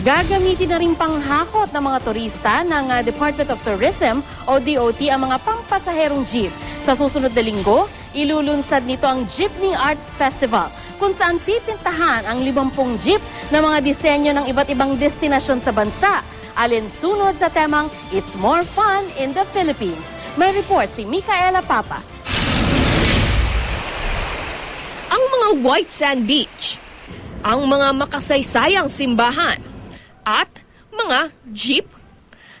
Gagamitin na rin panghakot ng mga turista ng ah, Department of Tourism o DOT ang mga pangpasaherong jeep. Sa susunod na linggo, ilulunsad nito ang Jeepney Arts Festival kung saan pipintahan ang 50 jeep na mga disenyo ng iba't ibang destinasyon sa bansa. Alinsunod sa temang It's More Fun in the Philippines. May report si Micaela Papa. ang mga white sand beach, ang mga makasaysayang simbahan, at mga jeep.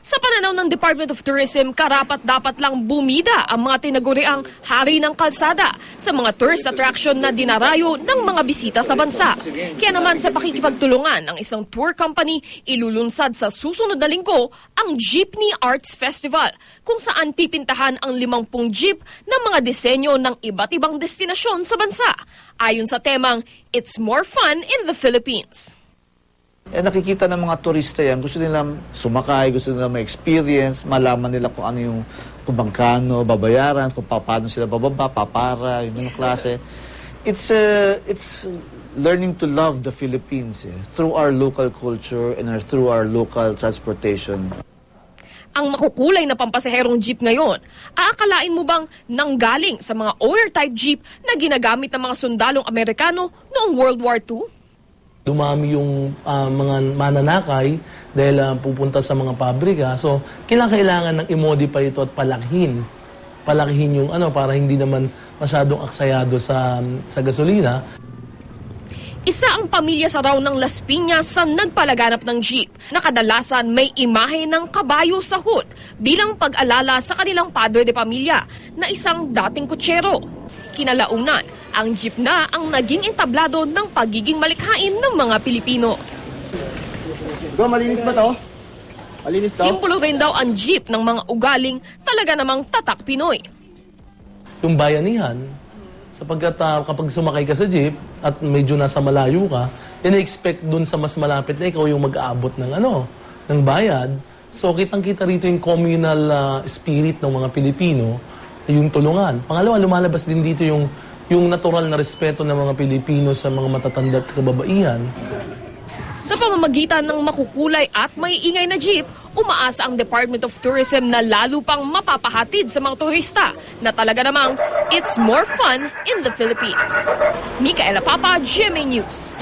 Sa pananaw ng Department of Tourism, karapat dapat lang bumida ang mga tinaguriang hari ng kalsada sa mga tourist attraction na dinarayo ng mga bisita sa bansa. Kaya naman sa pakikipagtulungan ng isang tour company, ilulunsad sa susunod na linggo ang Jeepney Arts Festival, kung saan pipintahan ang 50 jeep ng mga disenyo ng iba't ibang destinasyon sa bansa, ayon sa temang It's More Fun in the Philippines. Eh nakikita ng mga turista yan, gusto nila sumakay, gusto nila ma-experience, malaman nila kung ano yung kung bangkano, babayaran, kung pa- paano sila bababa, papara, yung mga klase. It's uh, it's learning to love the Philippines eh, through our local culture and our, through our local transportation. ang makukulay na pampasaherong jeep ngayon, aakalain mo bang nanggaling sa mga owner-type jeep na ginagamit ng mga sundalong Amerikano noong World War II? Dumami yung ah, mga mananakay dahil ah, pupunta sa mga pabrika. So, kailangan ng i-modify ito at palakihin. Palakihin yung ano para hindi naman masyadong aksayado sa sa gasolina. Isa ang pamilya sa raw ng Las Piñas sa nagpalaganap ng jeep na kadalasan may imahe ng kabayo sa hood bilang pag-alala sa kanilang padre de pamilya na isang dating kutsero. Kinalaunan, ang jeep na ang naging entablado ng pagiging malikhain ng mga Pilipino. Bro, malinis ba to? Malinis to? Simbolo rin daw ang jeep ng mga ugaling talaga namang tatak Pinoy. Yung bayanihan, sapagkat ah, kapag sumakay ka sa jeep at medyo nasa malayo ka, ina-expect dun sa mas malapit na ikaw yung mag-aabot ng ano, ng bayad. So kitang-kita rito yung communal ah, spirit ng mga Pilipino, yung tulungan. Pangalawa, lumalabas din dito yung yung natural na respeto ng mga Pilipino sa mga matatanda at kababaihan. Sa pamamagitan ng makukulay at may ingay na jeep, umaasa ang Department of Tourism na lalo pang mapapahatid sa mga turista na talaga namang it's more fun in the Philippines. Micaela Papa, GMA News.